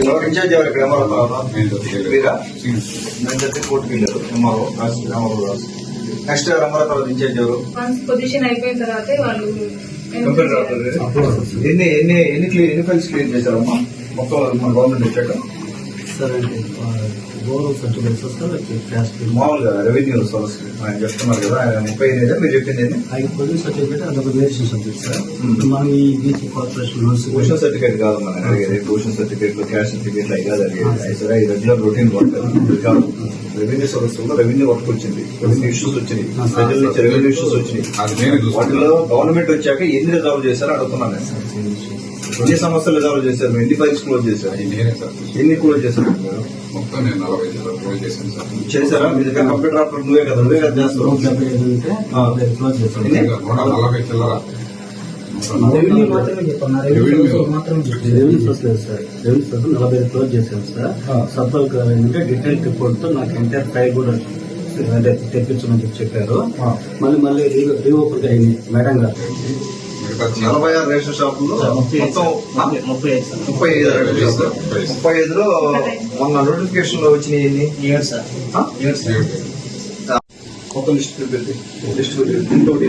ఎవరు ఇన్ఛార్జ్ ఎవరు? ఇక్కడ ఎంఆర్ఓ తర్వాత మీరా నేను చెప్పి కోర్టుకి వెళ్ళారు ఎంఆర్ఓ రాసి ఎంఆర్ఓ రాసి నెక్స్ట్ ఎంఆర్ఓ తర్వాత ఇన్ఛార్జ్ ఎవరు? పొజిషన్ అయిపోయిన తర్వాతే వాళ్ళు ఎన్ని ఎన్ని ఎన్ని ఎన్ని ఫైల్స్ క్లియర్ చేశారమ్మా? మొత్తం మన గవర్నమెంట్ వచ్చాక సార్ అంటే వస్తే క్యాస్ట్ మామూలుగా రెవెన్యూ సోర్స్ ఆయన చెప్తున్నారు కదా ఆయన ముప్పై ఎనిమిది మీరు చెప్పింది ఐదు పొజిషన్ సర్టిఫికేట్ అదొక వేరియేషన్ సబ్జెక్ట్ సార్. మనం ఈ బీసీ కార్పొరేషన్ లోన్స్ భూషణ్ సర్టిఫికేట్ కాదు మన అడిగేది. సర్టిఫికేట్ క్యాష్ సర్టిఫికేట్ అవి కాదు అడిగేది. అది సరే ఈ రెగ్యులర్ రొటీన్ వర్క్ ఇది కాదు. రెవెన్యూ సోర్స్ వల్ల రెవెన్యూ వర్క్ వచ్చింది రెవెన్యూ ఇష్యూస్ వచ్చినాయి. ప్రజల నుంచి రెవెన్యూ ఇష్యూస్ వచ్చినాయి. నేనే చూసుకుంటాను వాటిలో గవర్నమెంట్ వచ్చాక ఎన్ని రిజాల్వ్ చేశారో అడుగుతున్నాను నేను. ఎన్ని సమస్యలు రిజాల్వ్ చేశారు? ఎన్ని ఫైల్స్ క్లోజ్ చేశారు? సార్. ఎన్ని క్లోజ్ చేశారు? మొత్తం నేను నలభై జిల్లాలు పోయి చేశాను సార్. చేశారా? మీ దగ్గర కంప్యూటర్ ఆపరేటర్ నువ్వే కదా నువ్వే కదా చేస్తావు అంటే క్లోజ్ చేస్తాం ఎన్ని? ఇంకా నూట నలభై చిల్లర. రెవెన్యూ మాత్రమే చెప్పాను రెవెన్యూ రెవెన్యూ. మాత్రమే చెప్పాను రెవెన్యూ సోర్స్ లేదు సార్. రెవెన్యూ సోర్స్ నలభై క్లోజ్ చేశాను సార్. డీటెయిల్ రిపోర్ట్తో నాకు ఎంటైర్ ఫైల్ కూడా అంటే తెప్పించమని చెప్పి చెప్పారు. మళ్ళీ మళ్ళీ రీఓపెన్ అయింది మేడం గారు. నలభై ఆరు రేషన్ షాపుల్లో మొత్తం? ముప్పై ఐదు ముప్పై ఐదు రేషన్ షాపులు. ముప్పై ఐదులో మొన్న నోటిఫికేషన్లో వచ్చినాయి. మొత్తం లిస్ట్ పెట్టి లిస్ట్ ఇంకోటి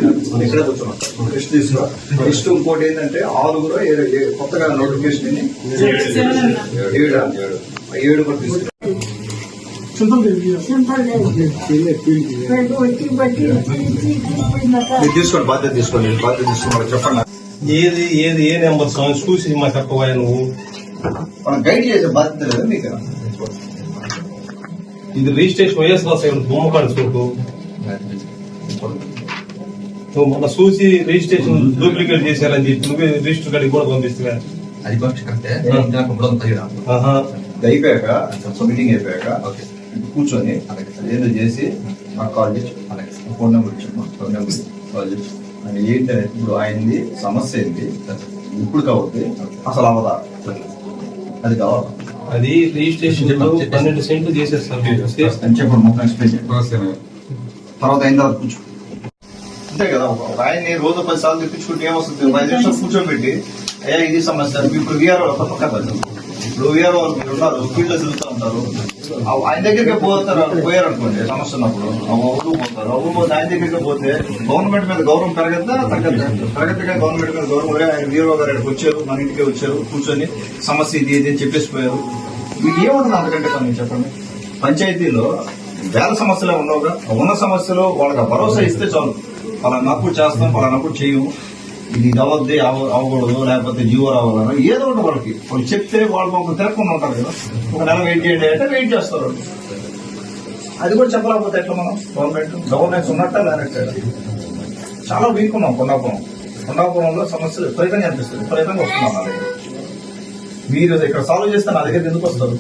ఇక్కడ కూర్చున్నాం. లిస్ట్ తీసుకురా. లిస్ట్ ఇంకోటి ఏంటంటే ఆరుగురు కొత్తగా నోటిఫికేషన్? ఏడా. ఏడు? కూడా తీసుకురా మీరు తీసుకోండి బాధ్యత తీసుకోండి బాధ్యత తీసుకోండి చెప్పండి. ఏది ఏది ఏ నెంబర్ సాంగ్ చూసి మా చెప్పవా నువ్వు? మనం గైడ్ చేసే బాధ్యత లేదా మీకు? ఇది రిజిస్ట్రేషన్ వైఎస్ రాసాయి బొమ్మ కాడు చూడు. నువ్వు మొన్న చూసి రిజిస్ట్రేషన్ డూప్లికేట్ చేశారని చెప్పి నువ్వే రిజిస్టర్ కాడికి కూడా పంపిస్తే అది పక్ష కరెక్టే ఇందాక కూడా తగిన ఆహా. ఇది అయిపోయాక మీటింగ్ అయిపోయాక కూర్చొని ఏదో చేసి నాకు కాల్ చేసి అలాగే ఫోన్ నెంబర్ ఇచ్చాను ఫోన్ నెంబర్ కాల్ చేసి. ఆయన ఏంటంటే ఇప్పుడు ఆయనది సమస్య ఏంటి? ఇప్పుడు కావద్దు అసలు అవదా అది కావాలి? అది రిజిస్ట్రేషన్ పన్నెండు సెంట్లు చేసేస్తారు అని చెప్పండి. మొత్తం ఎక్స్ప్లెయిన్ చేయండి. తర్వాత అయిన తర్వాత కూర్చో. అంతే కదా ఒక ఆయన్ని రోజు పది సార్లు తెప్పించుకుంటే ఏమొస్తుంది? ఐదు నిమిషాలు కూర్చోబెట్టి అయ్యా ఇది సమస్య ఇప్పుడు వీఆర్ఓ తప్పక ఇప్పుడు వీఆర్ఓ మీరు ఉన్నారు ఫీల్డ్ తిరుగుతూ ఉంటారు. ఆయన దగ్గరికి పోతారు? పోయారు అనుకోండి సమస్య ఉన్నప్పుడు. ఊరు పోతారు. ఊరు పోతే ఆయన దగ్గరికి పోతే గవర్నమెంట్ మీద గౌరవం పెరగద్దా? తగ్గద్దా? పెరగద్దుగా గవర్నమెంట్ మీద గౌరవం. కూడా ఆయన వీఆర్ఓ గారు ఇక్కడికి వచ్చారు మన ఇంటికి వచ్చారు కూర్చొని సమస్య ఇది ఇది అని చెప్పేసి పోయారు మీకు ఏముంటుంది అంతకంటే పని చెప్పండి? పంచాయతీలో వేల సమస్యలే ఉండవుగా. ఉన్న సమస్యలు వాళ్ళకి భరోసా ఇస్తే చాలు. పలానప్పుడు చేస్తాం పలానప్పుడు చేయము. ఇది ఇది అవద్ది అవ్వకూడదు లేకపోతే జీవో రావాలన్నా ఏదో ఒకటి వాళ్ళకి. వాళ్ళు చెప్తే వాళ్ళు మాకు తిరగకుండా ఉంటారు కదా. ఒక నెల వెయిట్ చేయండి అంటే వెయిట్ చేస్తారు. అది కూడా చెప్పలేకపోతే ఎట్లా మనం? గవర్నమెంట్ గవర్నెన్స్ ఉన్నట్ట లేనట్ట చాలా వీక్ ఉన్నాం కొండాపురం. కొండాపురంలో సమస్యలు విపరీతంగా అనిపిస్తుంది విపరీతంగా వస్తున్నాం నా దగ్గర మీరు ఇక్కడ సాల్వ్ చేస్తే నా దగ్గర ఎందుకు వస్తారు?